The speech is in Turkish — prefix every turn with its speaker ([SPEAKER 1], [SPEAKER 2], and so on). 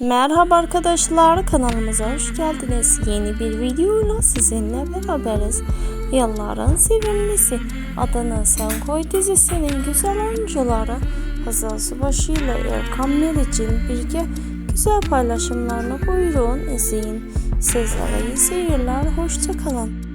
[SPEAKER 1] Merhaba arkadaşlar kanalımıza hoş geldiniz. Yeni bir videoyla sizinle beraberiz. Yılların sevimlisi Adana Sen Koy dizisinin güzel oyuncuları Hazal Subaşı ile Erkan Meriç'in birlikte güzel paylaşımlarını buyurun izleyin. Sizlere iyi seyirler, hoşçakalın.